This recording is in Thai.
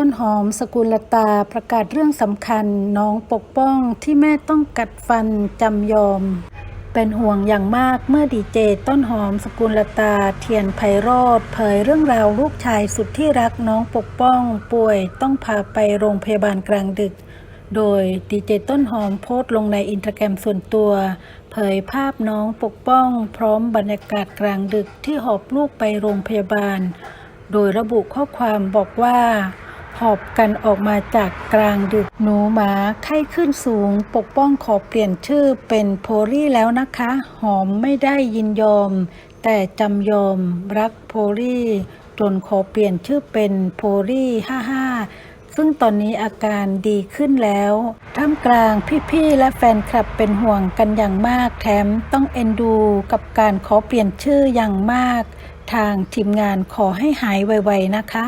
ต้นหอมสกุลตาประกาศเรื่องสำคัญน้องปกป้องที่แม่ต้องกัดฟันจำยอม เป็นห่วงอย่างมากเมื่อดีเจต้นหอมสกุลตาเทียนไพโรธเผยเรื่องราวลูกชายสุดที่รักน้องปกป้อง ป่วยต้องพาไปโรงพยาบาลกลางดึก โดยดีเจต้นหอมโพสต์ลงในอินสตาแกรมส่วนตัว เผยภาพน้องปกป้อง พร้อมบรรยากาศกลางดึกที่หอบลูกไปโรงพยาบาล โดยระบุข้อความบอกว่า หอบกันออกมาจากกลางดึก หนูหมาไข้ขึ้นสูง ปกป้องขอเปลี่ยนชื่อเป็นโพลี่แล้วนะคะ หอมไม่ได้ยินยอม แต่จำยอมรักโพลี่จนขอเปลี่ยนชื่อเป็นโพลี่55ซึ่งตอนนี้อาการดีขึ้นแล้ว ท่ามกลางพี่ๆและแฟนคลับเป็นห่วงกันอย่างมาก แถมต้องเอ็นดูกับการขอเปลี่ยนชื่ออย่างมาก ทางทีมงานขอให้หายไวๆนะคะ